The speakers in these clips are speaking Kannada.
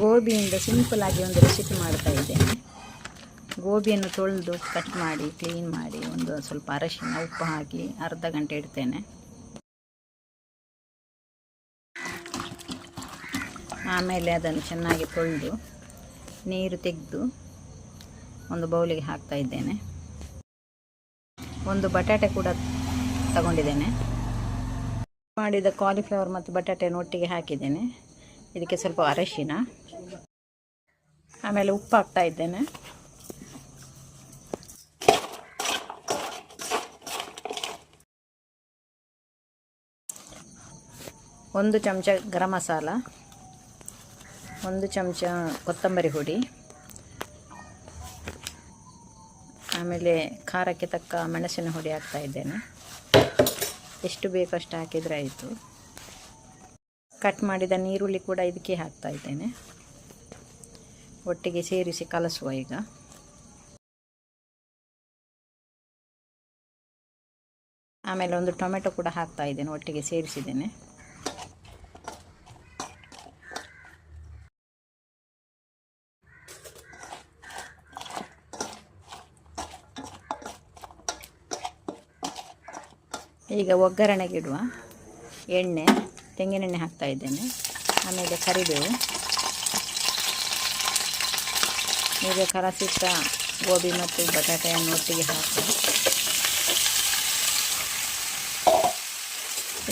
ಗೋಬಿಯಿಂದ ಸಿಂಪಲ್ ಆಗಿ ಒಂದು ರೆಸಿಪಿ ಮಾಡ್ತಾ ಇದ್ದೇನೆ ಗೋಬಿಯನ್ನು ತೊಳೆದು ಕಟ್ ಮಾಡಿ ಕ್ಲೀನ್ ಮಾಡಿ ಒಂದು ಸ್ವಲ್ಪ ಅರಶಿನ, ಉಪ್ಪು ಹಾಕಿ ಅರ್ಧ ಗಂಟೆ ಇಡ್ತೇನೆ. ಆಮೇಲೆ ಅದನ್ನು ಚೆನ್ನಾಗಿ ತೊಳೆದು ನೀರು ತೆಗೆದು ಒಂದು ಬೌಲಿಗೆ ಹಾಕ್ತಾ ಇದ್ದೇನೆ. ಒಂದು ಬಟಾಟೆ ಕೂಡ ತಗೊಂಡಿದ್ದೇನೆ. ಮಾಡಿದ ಕಾಲಿಫ್ಲವರ್ ಮತ್ತು ಬಟಾಟೆಯನ್ನು ಒಟ್ಟಿಗೆ ಹಾಕಿದ್ದೇನೆ. ಇದಕ್ಕೆ ಸ್ವಲ್ಪ ಅರಶಿನ. ಆಮೇಲೆ ಉಪ್ಪು ಹಾಕ್ತಾ ಇದ್ದೇನೆ. ಒಂದು ಚಮಚ ಗರಂ ಮಸಾಲ, ಒಂದು ಚಮಚ ಕೊತ್ತಂಬರಿ ಹುಡಿ, ಆಮೇಲೆ ಖಾರಕ್ಕೆ ತಕ್ಕ ಮೆಣಸಿನ ಹುಡಿ ಹಾಕ್ತಾ ಇದ್ದೇನೆ. ಎಷ್ಟು ಬೇಕಷ್ಟು ಹಾಕಿದರೆ ಆಯಿತು. ಕಟ್ ಮಾಡಿದ ನೀರುಳ್ಳಿ ಕೂಡ ಇದಕ್ಕೆ ಹಾಕ್ತಾ ಇದ್ದೇನೆ. ಒಟ್ಟಿಗೆ ಸೇರಿಸಿ ಕಲಸುವ ಈಗ. ಆಮೇಲೆ ಒಂದು ಟೊಮೆಟೊ ಕೂಡ ಹಾಕ್ತಾ ಇದ್ದೇನೆ, ಒಟ್ಟಿಗೆ ಸೇರಿಸಿದ್ದೇನೆ. ಈಗ ಒಗ್ಗರಣೆಗಿಡುವ ಎಣ್ಣೆ, ತೆಂಗಿನೆಣ್ಣೆ ಹಾಕ್ತಾ ಇದ್ದೇನೆ. ಆಮೇಲೆ ಕರಿಬೇವು. ಈಗ ಕಲಸಿಟ್ಟ ಗೋಬಿ ಮತ್ತು ಬಟಾಟೆಯನ್ನು ಒಟ್ಟಿಗೆ ಹಾಕಿ.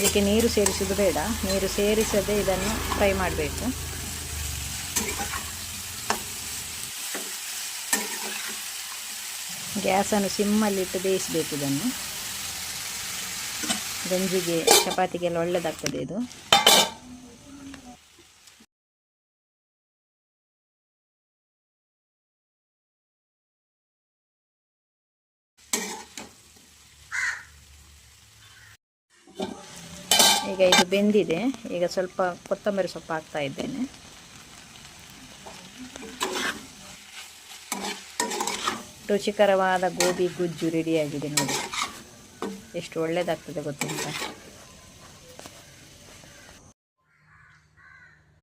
ಇದಕ್ಕೆ ನೀರು ಸೇರಿಸೋದು ಬೇಡ. ನೀರು ಸೇರಿಸದೆ ಇದನ್ನು ಫ್ರೈ ಮಾಡಬೇಕು. ಗ್ಯಾಸನ್ನು ಸಿಮ್ಮಲ್ಲಿಟ್ಟು ಬೇಯಿಸಬೇಕು ಇದನ್ನು. ಗಂಜಿಗೆ, ಚಪಾತಿಗೆಲ್ಲ ಒಳ್ಳೆಯದಾಗ್ತದೆ ಇದು. ಈಗ ಇದು ಬೆಂದಿದೆ. ಈಗ ಸ್ವಲ್ಪ ಕೊತ್ತಂಬರಿ ಸೊಪ್ಪು ಹಾಕ್ತಾ ಇದ್ದೇನೆ. ರುಚಿಕರವಾದ ಗೋಬಿ ಗುಜ್ಜು ರೆಡಿಯಾಗಿದೆ ನೋಡಿ. ಎಷ್ಟು ಒಳ್ಳೆಯದಾಗ್ತದೆ ಗೊತ್ತುಂಟ?